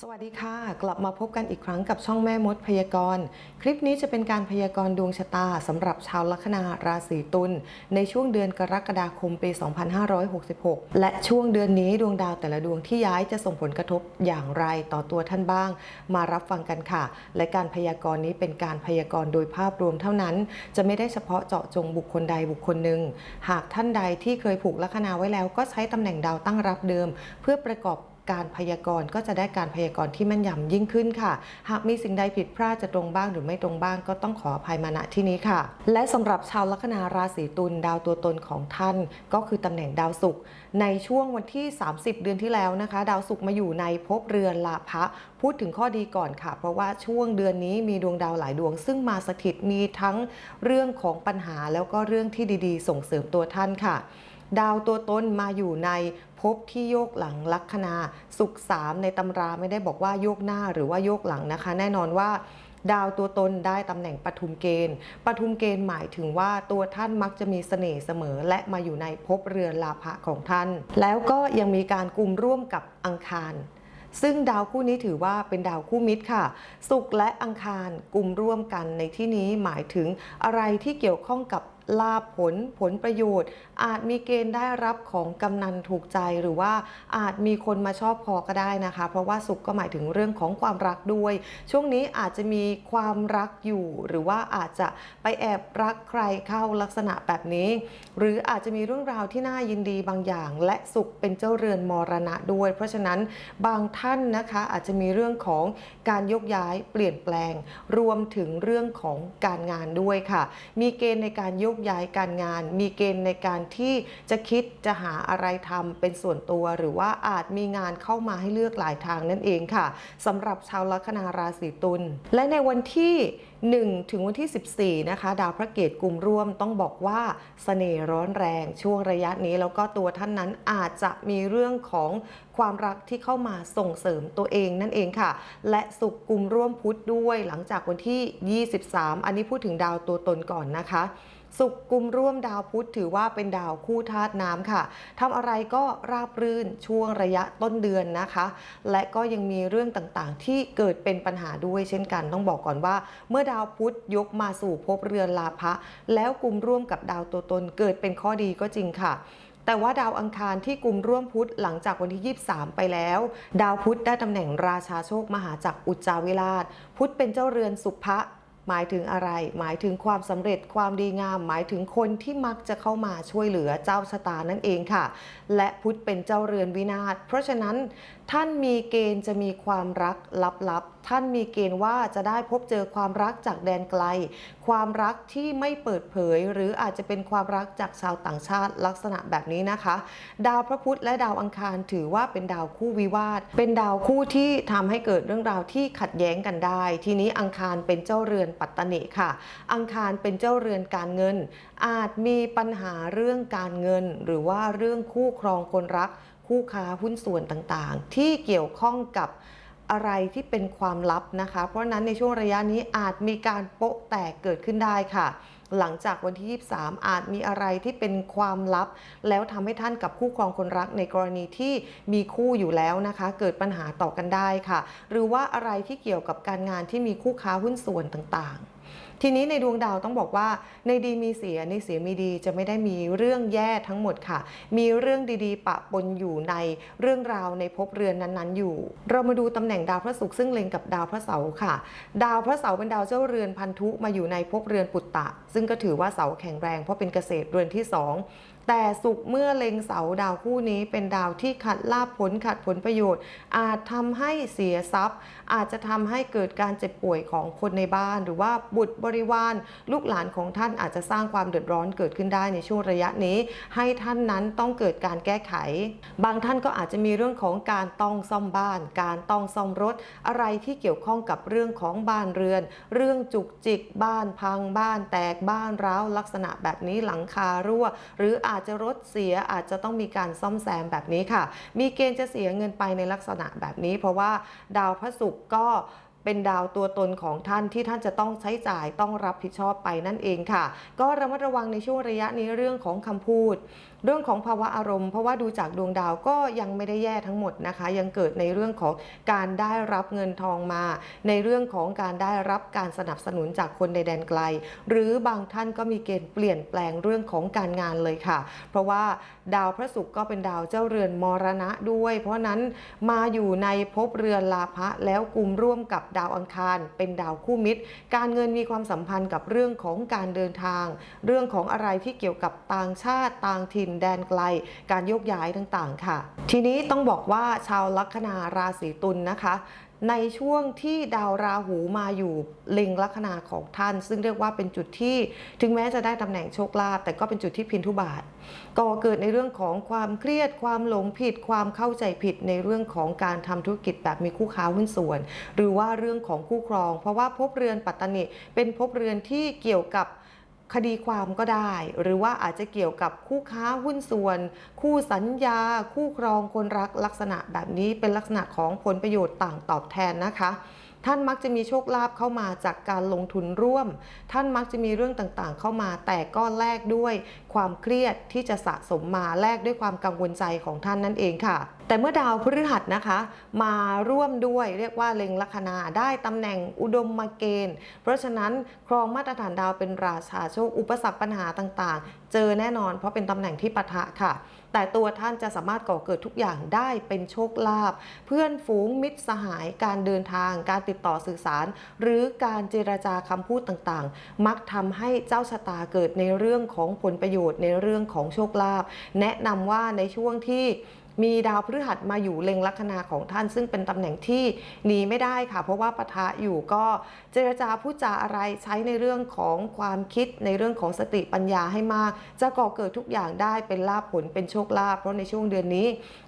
สวัสดีค่ะ กลับมาพบกันอีกครั้งกับช่องแม่มดพยากรณ์ คลิปนี้จะเป็นการพยากรณ์ดวงชะตาสำหรับชาวลัคนาราศีตุลในช่วงเดือนกรกฎาคมปี 2566 และช่วงเดือนนี้ดวงดาวแต่ละดวงที่ย้ายจะส่งผลกระทบอย่างไรต่อตัวท่านบ้าง มารับฟังกันค่ะ และการพยากรณ์นี้เป็นการพยากรณ์โดยภาพรวมเท่านั้น จะไม่ได้เฉพาะเจาะจงบุคคลใดบุคคลหนึ่ง หากท่านใดที่เคยผูกลัคนาไว้แล้ว ก็ใช้ตำแหน่งดาวตั้งรับเดิม เพื่อประกอบ การพยากรณ์ก็จะได้การพยากรณ์ที่แม่นยำยิ่งขึ้นค่ะ หากมีสิ่งใดผิดพลาดจะตรงบ้างหรือไม่ตรงบ้างก็ต้องขออภัยมาณที่นี้ค่ะ และสำหรับชาวลัคนาราศีตุลดาวตัวตนของท่าน ก็คือตำแหน่งดาวศุกร์ในช่วงวันที่ 30 เดือนที่แล้วนะคะ ดาวศุกร์มาอยู่ในภพเรือนลาภะพูดถึงข้อดีก่อนค่ะ เพราะว่าช่วงเดือนนี้มีดวงดาวหลายดวง ซึ่งมาสถิตมีทั้งเรื่องของปัญหาแล้วก็เรื่องที่ดีๆ ส่งเสริมตัวท่านค่ะ ดาวตัวตนมาอยู่ใน ภพที่โยกหลังลัคนาสุขสามในตำราไม่ได้บอกว่าโยกหน้าหรือว่าโยกหลังนะคะ แน่นอนว่าดาวตัวตนได้ตำแหน่งปทุมเกณฑ์ปทุมเกณฑ์หมายถึงว่าตัวท่านมักจะมีเสน่ห์เสมอ และมาอยู่ในภพเรือนลาภะของท่าน แล้วก็ยังมีการกลุ่มร่วมกับอังคารซึ่งดาวคู่นี้ถือว่าเป็นดาวคู่มิตรค่ะศุกร์และอังคารกลุ่มร่วมกันในที่นี้หมายถึงอะไรที่เกี่ยวข้องกับ ลาผลผลประโยชน์ อาจมีเกณฑ์ได้รับของกำนันถูกใจหรือว่าอาจมีคนมาชอบพอก็ได้นะคะ เพราะว่าสุขก็หมายถึงเรื่องของความรักด้วย ช่วงนี้อาจจะมีความรักอยู่ หรือว่าอาจจะไปแอบรักใครเข้าลักษณะแบบนี้ หรืออาจจะมีเรื่องราวที่น่ายินดีบางอย่าง และสุขเป็นเจ้าเรือนมรณะด้วย เพราะฉะนั้นบางท่านนะคะอาจจะมีเรื่องของการยกย้ายเปลี่ยนแปลง รวมถึงเรื่องของการงานด้วยค่ะ มีเกณฑ์ในการยกย้ายการงาน มีเกณฑ์ในการที่จะคิดจะหาอะไรทำเป็นส่วนตัว หรือว่าอาจมีงานเข้ามาให้เลือกหลายทางนั่นเองค่ะสำหรับชาวลัคนาราศีตุลและในวันที่1ถึงวันที่ 14 นะคะ ดาวพระเกตกลุ่มร่วมต้องบอกว่าสเสน่ห์ร้อนแรงช่วงระยะนี้แล้วก็ตัวท่านนั้นอาจจะมีเรื่องของความรักที่เข้ามาส่งเสริมตัวเองนั่นเองค่ะ และสุขกลุ่มร่วมพุธด้วยหลังจากวันที่ 23 อันนี้พูดถึงดาวตัวตนก่อนนะคะ สุขกลุ่มร่วมดาวพุธถือว่าเป็นดาวคู่ธาตุน้ำค่ะทำอะไรก็ราบรื่นช่วงระยะต้นเดือนนะคะ และก็ยังมีเรื่องต่างๆ ที่เกิดเป็นปัญหาด้วยเช่นกัน ต้องบอกก่อนว่า เมื่อดาวพุธยกมาสู่ภพเรือนลาภะแล้วกลุ่มร่วมกับดาวตัวตนเกิดเป็นข้อดีก็จริงค่ะแต่ว่าดาวอังคารที่กลุ่มร่วมพุธหลังจากวันที่ 23 ไปแล้ว ดาวพุธได้ตำแหน่งราชาโชคมหาจักรอุจจาวิราช พุธเป็นเจ้าเรือนสุภะ หมายถึงอะไร หมายถึงความสำเร็จความดีงาม หมายถึงคนที่มักจะเข้ามาช่วยเหลือเจ้าชะตานั่นเองค่ะ และพุทธเป็นเจ้าเรือนวินาศเพราะฉะนั้นท่านมีเกณฑ์จะมีความรักลับๆ ท่านมีเกณฑ์ว่าจะได้พบเจอความรักจากแดนไกล ความรักที่ไม่เปิดเผย หรืออาจจะเป็นความรักจากชาวต่างชาติลักษณะแบบนี้นะคะ ดาวพระพุธและดาวอังคารถือว่าเป็นดาวคู่วิวาท เป็นดาวคู่ที่ทำให้เกิดเรื่องราวที่ขัดแย้งกันได้ ทีนี้อังคารเป็นเจ้าเรือนปัตตนิค่ะ อังคารเป็นเจ้าเรือนการเงิน อาจมีปัญหาเรื่องการเงิน หรือว่าเรื่องคู่ครองคนรัก คู่ค้าหุ้นส่วนต่างๆ ที่เกี่ยวข้องกับ อะไรที่เป็นความลับนะคะ เพราะนั้นในช่วงระยะนี้อาจมีการโป๊ะแตกเกิดขึ้นได้ค่ะ หลังจากวันที่ 23 อาจมีอะไรที่เป็นความลับ แล้วทำให้ท่านกับคู่ครองคนรักในกรณีที่มีคู่อยู่แล้วนะคะ เกิดปัญหาต่อกันได้ค่ะ หรือว่าอะไรที่เกี่ยวกับการงานที่มีคู่ค้าหุ้นส่วนต่างๆ ทีนี้ในดวงดาวต้องบอกว่าในดีมีเสียในเสียมีดีจะไม่ได้มีเรื่องแย่ทั้งหมดค่ะ มีเรื่องดีๆ ปะปนอยู่ในเรื่องราวในภพเรือนนั้นๆอยู่ เรามาดูตำแหน่งดาวพระศุกร์ซึ่งเล็งกับดาวพระเสาร์ค่ะ ดาวพระเสาร์เป็นดาวเจ้าเรือนพันธุมาอยู่ในภพเรือนปุตตะ ซึ่งก็ถือว่าเสาแข็งแรงเพราะเป็นเกษตรเรือนที่สอง แต่สุขเมื่อเล็งเสาดาวคู่นี้เป็นดาวที่ขัดลาภผลขัดผลประโยชน์ อาจทำให้เสียทรัพย์ อาจจะทำให้เกิดการเจ็บป่วยของคนในบ้าน หรือว่าบุตรบริวารลูกหลานของท่านอาจจะสร้างความเดือดร้อนเกิดขึ้นได้ในช่วงระยะนี้ ให้ท่านนั้นต้องเกิดการแก้ไข บางท่านก็อาจจะมีเรื่องของการต้องซ่อมบ้าน การต้องซ่อมรถ อะไรที่เกี่ยวข้องกับเรื่องของบ้านเรือน เรื่องจุกจิกบ้านพังบ้านแตกบ้านร้าวลักษณะแบบนี้หลังคารั่ว หรืออาาจจะรถเสียอาจจะต้องมีการซ่อมแซมแบบนี้ค่ะ มีเกณฑ์จะเสียเงินไปในลักษณะแบบนี้ เพราะว่าดาวพระศุกร์ก็เป็นดาวตัวตนของท่านที่ท่านจะต้องใช้จ่ายต้องรับผิดชอบไปนั่นเองค่ะ ก็ระมัดระวังในช่วงระยะนี้เรื่องของคำพูด เรื่องของภาวะอารมณ์เพราะว่าดูจากดวงดาวก็ยังไม่ได้แย่ทั้งหมดนะคะ ยังเกิดในเรื่องของการได้รับเงินทองมา ในเรื่องของการได้รับการสนับสนุนจากคนในแดนไกล หรือบางท่านก็มีเกณฑ์เปลี่ยนแปลงเรื่องของการงานเลยค่ะ เพราะว่าดาวพระศุกร์ก็เป็นดาวเจ้าเรือนมรณะด้วย เพราะนั้นมาอยู่ในภพเรือนลาภะแล้วกลุ่มร่วมกับดาวอังคาร เป็นดาวคู่มิตร การเงินมีความสัมพันธ์กับเรื่องของการเดินทาง เรื่องของอะไรที่เกี่ยวกับต่างชาติต่างถิ่นแดนไกล การโยกย้ายต่างๆ ค่ะ ทีนี้ต้องบอกว่าชาวลัคนาราศีตุลนะคะในช่วงที่ดาวราหูมาอยู่เล็งลัคนาของท่าน ซึ่งเรียกว่าเป็นจุดที่ถึงแม้จะได้ตำแหน่งโชคลาภแต่ก็เป็นจุดที่พินทุบาทก่อเกิดในเรื่องของความเครียดความหลงผิด ความเข้าใจผิดในเรื่องของการทำธุรกิจแบบมีคู่ค้าหุ้นส่วน หรือว่าเรื่องของคู่ครอง เพราะว่าภพเรือนปัตตนิเป็นภพเรือนที่เกี่ยวกับ คดีความก็ได้ หรือว่าอาจจะเกี่ยวกับคู่ค้าหุ้นส่วน คู่สัญญา คู่ครองคนรักลักษณะแบบนี้เป็นลักษณะของผลประโยชน์ต่างตอบแทนนะคะ ท่านมักจะมีโชคลาภเข้ามาจากการลงทุนร่วม ท่านมักจะมีเรื่องต่างๆ เข้ามา แต่ก็แลกด้วยความเครียดที่จะสะสมมาแลกด้วยความกังวลใจของท่านนั่นเองค่ะ แต่เมื่อดาวพฤหัสนะคะ มาร่วมด้วยเรียกว่าเล็งลัคนาได้ตำแหน่งอุดมมาเกณฑ์ เพราะฉะนั้นครองมาตรฐานดาวเป็นราชาโชคอุปสรรคปัญหาต่างๆ เจอแน่นอนเพราะเป็นตำแหน่งที่ปะทะค่ะ แต่ตัวท่านจะสามารถก่อเกิดทุกอย่างได้เป็นโชคลาภเพื่อนฝูงมิตรสหายการเดินทาง การติดต่อสื่อสาร หรือการเจรจาคำพูดต่างๆ มักทำให้เจ้าชะตาเกิดในเรื่องของผลประโยชน์ในเรื่องของโชคลาภแนะนำว่าในช่วงที่ มีดาวพฤหัสมาอยู่เล็งลัคนาของท่าน ซึ่งเป็นตำแหน่งที่หนีไม่ได้ค่ะ เพราะว่าปะทะอยู่ก็เจรจาพูดจาอะไรใช้ในเรื่องของความคิดในเรื่องของสติปัญญาให้มาก จะก่อเกิดทุกอย่างได้เป็นลาภผลเป็นโชคลาภเพราะในช่วงเดือนนี้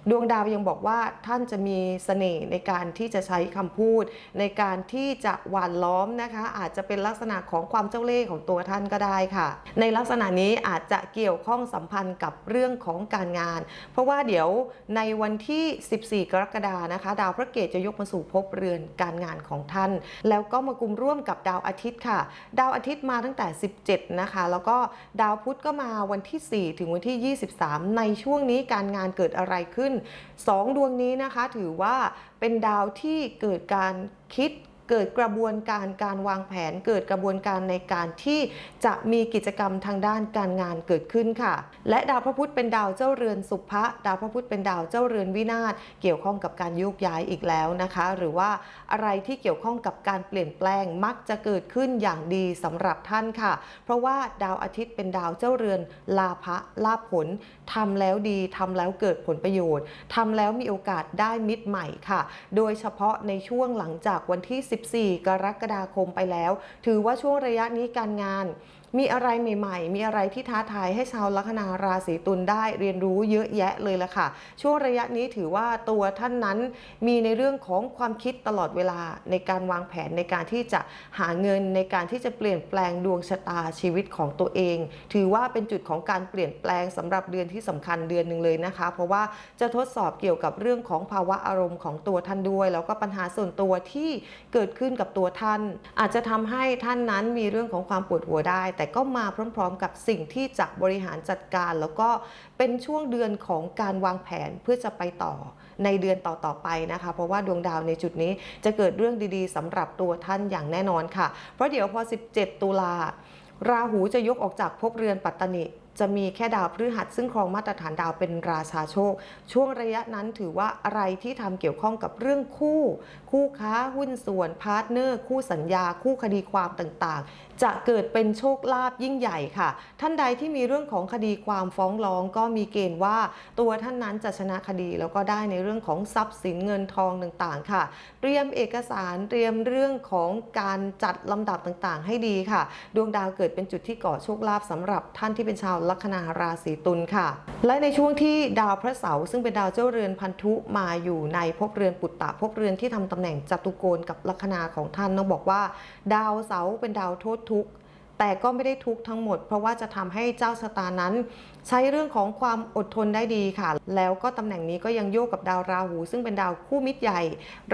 ดวงดาวยังบอกว่าท่านจะมีเสน่ห์ในการที่จะใช้คำพูด ในการที่จะหวานล้อมนะคะ อาจจะเป็นลักษณะของความเจ้าเล่ห์ของตัวท่านก็ได้ค่ะ ในลักษณะนี้อาจจะเกี่ยวข้องสัมพันธ์กับเรื่องของการงาน เพราะว่าเดี๋ยวในวันที่ 14 กรกฎานะคะ ดาวพระเกตจะยกมาสู่ภพเรือนการงานของท่าน แล้วก็มากุมร่วมกับดาวอาทิตย์ค่ะ ดาวอาทิตย์มาตั้งแต่ 17 นะคะ แล้วก็ดาวพุธก็มาวันที่ 4 ถึงวันที่ 23 ในช่วงนี้การงานเกิดอะไรขึ้น 2 ดวงนี้นะคะถือว่าเป็นดาวที่เกิดการคิด เกิดกระบวนการการวางแผน เกิดกระบวนการในการที่จะมีกิจกรรมทางด้านการงานเกิดขึ้นค่ะ และดาวพระพุธเป็นดาวเจ้าเรือนสุภะดาวพระพุธเป็นดาวเจ้าเรือนวินาศเกี่ยวข้องกับการโยกย้ายอีกแล้วนะคะ หรือว่าอะไรที่เกี่ยวข้องกับการเปลี่ยนแปลงมักจะเกิดขึ้นอย่างดีสำหรับท่านค่ะ เพราะว่าดาวอาทิตย์เป็นดาวเจ้าเรือนลาภะลาภผลทำแล้วดีทำแล้วเกิดผลประโยชน์ทำแล้วมีโอกาสได้มิตรใหม่ค่ะ โดยเฉพาะในช่วงหลังจากวันที่14 กรกฎาคมไปแล้ว ถือว่าช่วงระยะนี้การงาน มีอะไรใหม่ๆ มีอะไรที่ท้าทายให้ชาวลัคนาราศีตุลได้เรียนรู้เยอะแยะเลยละค่ะ ช่วงระยะนี้ถือว่าตัวท่านนั้นมีในเรื่องของความคิดตลอดเวลาในการวางแผนในการที่จะหาเงินในการที่จะเปลี่ยนแปลงดวงชะตาชีวิตของตัวเอง ถือว่าเป็นจุดของการเปลี่ยนแปลงสำหรับเดือนที่สำคัญเดือนหนึ่งเลยนะคะ เพราะว่าจะทดสอบเกี่ยวกับเรื่องของภาวะอารมณ์ของตัวท่านด้วย แล้วก็ปัญหาส่วนตัวที่เกิดขึ้นกับตัวท่าน อาจจะทำให้ท่านนั้นมีเรื่องของความปวดหัวได้แต่ก็มาพร้อมๆ กับสิ่งที่จะบริหารจัดการ แล้วก็เป็นช่วงเดือนของการวางแผนเพื่อจะไปต่อในเดือนต่อๆไปนะคะ เพราะว่าดวงดาวในจุดนี้จะเกิดเรื่องดีๆสำหรับตัวท่านอย่างแน่นอนค่ะ เพราะเดี๋ยวพอ 17 ตุลาราหูจะยกออกจากภพเรือนปัตตนิ จะมีแค่ดาวพฤหัสซึ่งครองมาตรฐานดาวเป็นราชาโชค ช่วงระยะนั้นถือว่าอะไรที่ทำเกี่ยวข้องกับเรื่องคู่ คู่ค้าหุ้นส่วนพาร์ทเนอร์ คู่สัญญา คู่คดีความต่างๆ จะเกิดเป็นโชคลาภยิ่งใหญ่ค่ะ ท่านใดที่มีเรื่องของคดีความฟ้องร้องก็มีเกณฑ์ว่า ตัวท่านนั้นจะชนะคดีแล้วก็ได้ในเรื่องของทรัพย์สินเงินทองต่างๆ ค่ะ เตรียมเอกสารเตรียมเรื่องของการจัดลำดับต่างๆ ให้ดีค่ะ ดวงดาวเกิดเป็นจุดที่ก่อโชคลาภสำหรับท่านที่เป็นชาวลัคนาราศีตุลค่ะ และในช่วงที่ดาวพระเสาร์ซึ่งเป็นดาวเจ้าเรือนพันธุมาอยู่ในภพเรือนปุตตะภพเรือนที่ทำตำแหน่งจตุโกณกับลัคนาของท่านต้องบอกว่า ดาวเสาร์เป็นดาวโทษทุกข์แต่ก็ไม่ได้ทุกข์ทั้งหมด เพราะว่าจะทำให้เจ้าชะตานั้น ใช้เรื่องของความอดทนได้ดีค่ะ แล้วก็ตำแหน่งนี้ก็ยังโยกกับดาวราหู ซึ่งเป็นดาวคู่มิตรใหญ่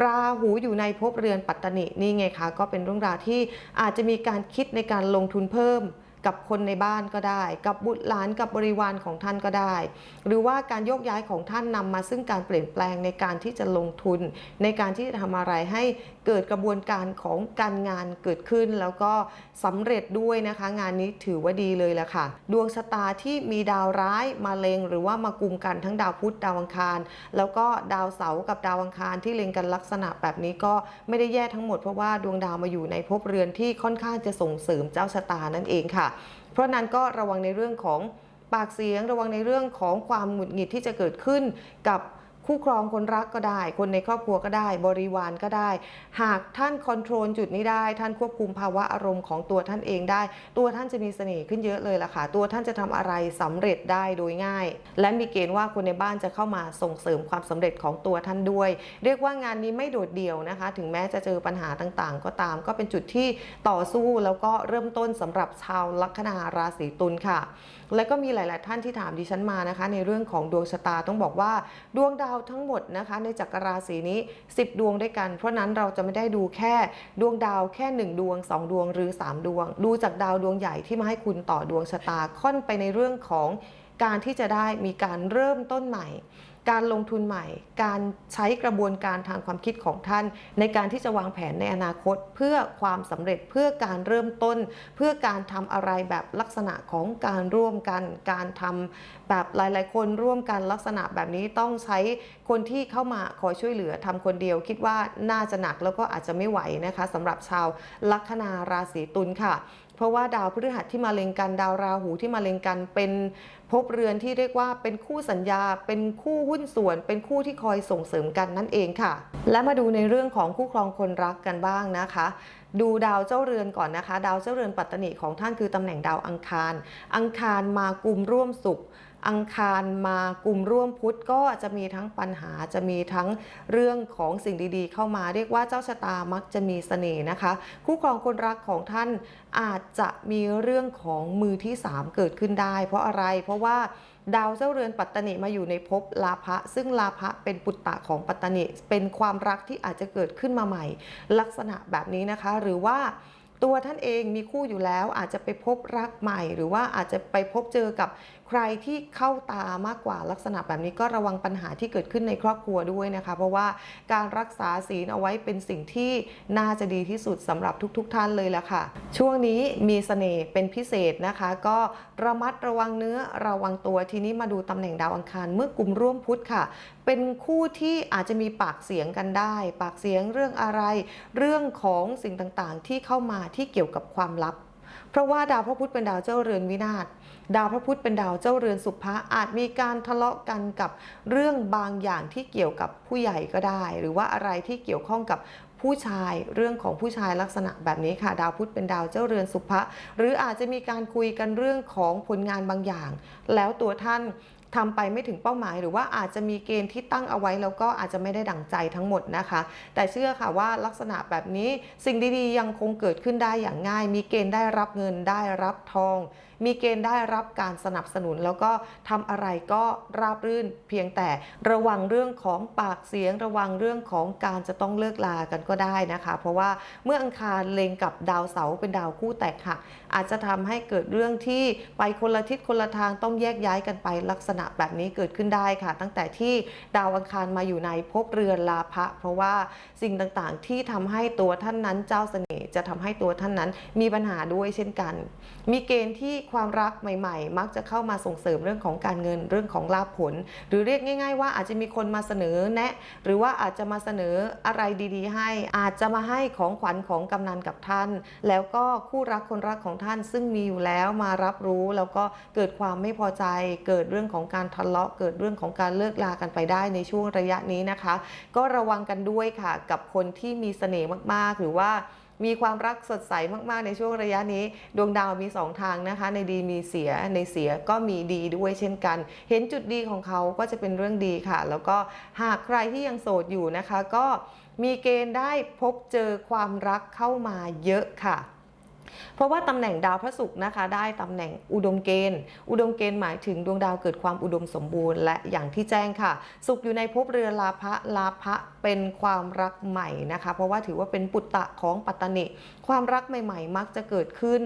ราหูอยู่ในภพเรือนปัตตนินี่ไงคะก็เป็นเรื่องราวที่อาจจะมีการคิดในการลงทุนเพิ่ม กับคนในบ้านก็ได้ กับบุตรหลานกับบริวารของท่านก็ได้ หรือว่าการโยกย้ายของท่านนำมาซึ่งการเปลี่ยนแปลงในการที่จะลงทุน ในการที่จะทำอะไรให้เกิดกระบวนการของการงานเกิดขึ้น แล้วก็สำเร็จด้วยนะคะ งานนี้ถือว่าดีเลยแหละค่ะ ดวงชะตาที่มีดาวร้ายมาเลงหรือว่ามากุมกันทั้งดาวพุธดาวอังคาร แล้วก็ดาวเสาร์กับดาวอังคารที่เล็งกันลักษณะแบบนี้ก็ไม่ได้แย่ทั้งหมดเพราะว่าดวงดาวมาอยู่ในภพเรือนที่ค่อนข้างจะส่งเสริมเจ้าชะตานั่นเองค่ะเพราะนั้นก็ระวังในเรื่องของปากเสียง ระวังในเรื่องของความหงุดหงิดที่จะเกิดขึ้นกับ คู่ครองคนรักก็ได้ คนในครอบครัวก็ได้ บริวารก็ได้ หากท่านคอนโทรลจุดนี้ได้ ท่านควบคุมภาวะอารมณ์ของตัวท่านเองได้ ตัวท่านจะมีเสน่ห์ขึ้นเยอะเลยล่ะค่ะ ตัวท่านจะทำอะไรสำเร็จได้โดยง่าย และมีเกณฑ์ว่าคนในบ้านจะเข้ามาส่งเสริมความสำเร็จของตัวท่านด้วย เรียกว่างานนี้ไม่โดดเดี่ยวนะคะ ถึงแม้จะเจอปัญหาต่างๆ ก็ตาม ก็เป็นจุดที่ต่อสู้แล้วก็เริ่มต้นสำหรับชาวลัคนาราศีตุลค่ะ และก็มีหลาย ๆ ท่านที่ถามดิฉันมานะคะ ในเรื่องของดวงชะตาต้องบอกว่าดวงดาวาวทั้งหมดนะคะในจักรราศีนี้ 10 ดวงด้วยกัน เพราะนั้นเราจะไม่ได้ดูแค่ดวงดาวแค่ 1 ดวง 2 ดวงหรือ 3 ดวง ดูจากดาวดวงใหญ่ที่มาให้คุณต่อดวงชะตาค่อนไปในเรื่องของการที่จะได้มีการเริ่มต้นใหม่ การลงทุนใหม่ การใช้กระบวนการทางความคิดของท่าน ในการที่จะวางแผนในอนาคต เพื่อความสำเร็จเพื่อการเริ่มต้น เพื่อการทำอะไรแบบลักษณะของการร่วมกัน การทำแบบหลาย ๆ คนร่วมกันลักษณะแบบนี้ต้องใช้คนที่เข้ามาคอยช่วยเหลือทำคนเดียว คิดว่าน่าจะหนักแล้วก็อาจจะไม่ไหวนะคะสำหรับชาวลัคนาราศีตุลค่ะ เพราะว่าดาวพฤหัสที่มาเล็งกันดาวราหูที่มาเล็งกัน เป็นภพเรือนที่เรียกว่าเป็นคู่สัญญา เป็นคู่หุ้นส่วน เป็นคู่ที่คอยส่งเสริมกันนั่นเองค่ะ และมาดูในเรื่องของคู่ครองคนรักกันบ้างนะคะ ดูดาวเจ้าเรือนก่อนนะคะ ดาวเจ้าเรือนปัตตนิของท่านคือตำแหน่งดาวอังคาร อังคารมากุมร่วมสุข อังคารมากลุ่มร่วมพุธก็จะมีทั้งปัญหาจะมีทั้งเรื่องของสิ่งดีๆ เข้ามาเรียกว่าเจ้าชะตามักจะมีเสน่ห์นะคะ คู่ครองคนรักของท่านอาจจะมีเรื่องของมือที่ 3 เกิดขึ้นได้ เพราะอะไรเพราะว่าดาวเจ้าเรือนปัตตนิมาอยู่ในภพลาภะซึ่งลาภะเป็นปุตตะของปัตตนิเป็นความรักที่อาจจะเกิดขึ้นมาใหม่ ลักษณะแบบนี้นะคะหรือว่า ตัวท่านเองมีคู่อยู่แล้วอาจจะไปพบรักใหม่ หรือว่าอาจจะไปพบเจอกับใครที่เข้าตามากกว่าลักษณะแบบนี้ก็ระวังปัญหาที่เกิดขึ้นในครอบครัวด้วยนะคะ เพราะว่าการรักษาศีลเอาไว้เป็นสิ่งที่น่าจะดีที่สุดสำหรับทุกๆทท่านเลยละค่ะ ช่วงนี้มีเสน่ห์เป็นพิเศษนะคะ ก็ระมัดระวังเนื้อระวังตัวทีนี้มาดูตำแหน่งดาวอังคารเมื่อกลุ่มร่วมพุธค่ะ เป็นคู่ที่อาจจะมีปากเสียงกันได้ ปากเสียงเรื่องอะไร เรื่องของสิ่งต่างๆ ที่เข้ามาที่เกี่ยวกับความลับ เพราะว่าดาวพระพุธเป็นดาวเจ้าเรือนวินาศดาวพระพุธเป็นดาวเจ้าเรือนสุภะอาจมีการทะเลาะกันกับเรื่องบางอย่างที่เกี่ยวกับผู้ใหญ่ก็ได้ หรือว่าอะไรที่เกี่ยวข้องกับผู้ชายเรื่องของผู้ชายลักษณะแบบนี้ค่ะ ดาวพุธเป็นดาวเจ้าเรือนสุภะหรืออาจจะมีการคุยกันเรื่องของผลงานบางอย่าง แล้วตัวท่าน ทำไปไม่ถึงเป้าหมาย หรือว่าอาจจะมีเกณฑ์ที่ตั้งเอาไว้แล้วก็อาจจะไม่ได้ดั่งใจทั้งหมดนะคะ แต่เชื่อค่ะว่าลักษณะแบบนี้สิ่งดีๆ ยังคงเกิดขึ้นได้อย่างง่าย มีเกณฑ์ได้รับเงินได้รับทอง มีเกณฑ์ได้รับการสนับสนุน แล้วก็ทำอะไรก็ราบรื่น เพียงแต่ระวังเรื่องของปากเสียง ระวังเรื่องของการจะต้องเลิกลากันก็ได้นะคะ เพราะว่าเมื่ออังคารเล็งกับดาวเสาร์เป็นดาวคู่แตกหักอาจจะทำให้เกิดเรื่องที่ไปคนละทิศคนละทางต้องแยกย้ายกันไปลักษณะแบบนี้เกิดขึ้นได้ค่ะ ตั้งแต่ที่ดาวอังคารมาอยู่ในภพเรือนลาภะเพราะว่าสิ่งต่างๆที่ทำให้ตัวท่านนั้นเจ้าเสน่ห จะทำให้ตัวท่านนั้น มีปัญหาด้วยเช่นกัน มีเกณฑ์ที่ความรักใหม่ ๆ มักจะเข้ามาส่งเสริมเรื่องของการเงินเรื่องของลาภผล หรือเรียกง่าย ๆ ว่าอาจจะมีคนมาเสนอแนะ หรือว่าอาจจะมาเสนออะไรดีๆ ให้ อาจจะมาให้ของขวัญของกำนันกับท่าน แล้วก็คู่รักคนรักของท่านซึ่งมีอยู่แล้วมารับรู้แล้วก็เกิดความไม่พอใจ เกิดเรื่องของการทะเลาะ เกิดเรื่องของการเลิกลากันไปได้ในช่วงระยะนี้นะคะ ก็ระวังกันด้วยค่ะกับคนที่มีเสน่ห์มากๆ หรือว่า มีความรักสดใสมากๆ ในช่วงระยะนี้ ดวงดาวมี 2 ทางนะคะ ในดีมีเสียในเสียก็มีดีด้วยเช่นกัน เห็นจุดดีของเขาก็จะเป็นเรื่องดีค่ะ แล้วก็หากใครที่ยังโสดอยู่นะคะ ก็มีเกณฑ์ได้พบเจอความรักเข้ามาเยอะค่ะ เพราะว่าตำแหน่งดาวพระศุกร์นะคะ ได้ตำแหน่งอุดมเกณฑ์ อุดมเกณฑ์หมายถึงดวงดาวเกิดความอุดมสมบูรณ์ และอย่างที่แจ้งค่ะ ศุกร์อยู่ในภพเรือลาภะลาภะเป็นความรักใหม่นะคะ เพราะว่าถือว่าเป็นปุตตะของปัตตนิความรักใหม่ ๆ มักจะเกิดขึ้น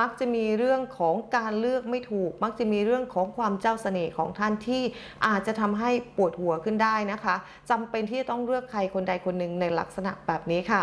มักจะมีเรื่องของการเลือกไม่ถูก มักจะมีเรื่องของความเจ้าเสน่ห์ของท่านที่อาจจะทำให้ปวดหัวขึ้นได้นะคะจำเป็นที่จะต้องเลือกใครคนใดคนหนึ่งในลักษณะแบบนี้ค่ะ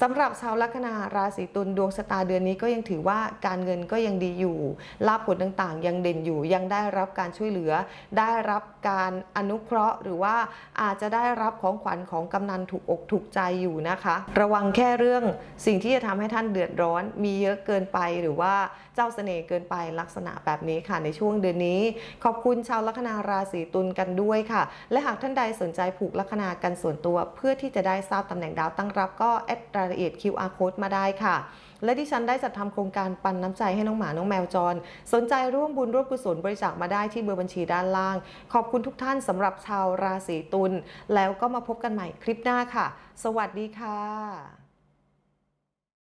สำหรับชาวลัคนาราศีตุลดวงชะตาเดือนนี้ก็ยังถือว่าการเงินก็ยังดีอยู่ลาภผลต่างๆ ยังเด่นอยู่ยังได้รับการช่วยเหลือ ได้รับการอนุเคราะห์ หรือว่าอาจจะได้รับของขวัญของกำนันถูกอกถูกใจอยู่นะคะ ระวังแค่เรื่องสิ่งที่จะทำให้ท่านเดือดร้อน มีเยอะเกินไปหรือว่าเจ้าเสน่ห์เกินไปลักษณะแบบนี้ค่ะในช่วงเดือนนี้ ขอบคุณชาวลัคนาราศีตุลกันด้วยค่ะ และหากท่านใดสนใจผูกลัคนากันส่วนตัว เพื่อที่จะได้ทราบตำแหน่งดาวตั้งรับก็แอดรายละเอียด QR code มาได้ค่ะ และที่ฉันได้จัดทำโครงการปันน้ำใจให้น้องหมาน้องแมวจร สนใจร่วมบุญร่วมกุศลบริจาคมาได้ที่เบอร์บัญชีด้านล่าง ขอบคุณทุกท่านสำหรับชาวราศีตุลแล้วก็มาพบกันใหม่คลิปหน้าค่ะ สวัสดีค่ะ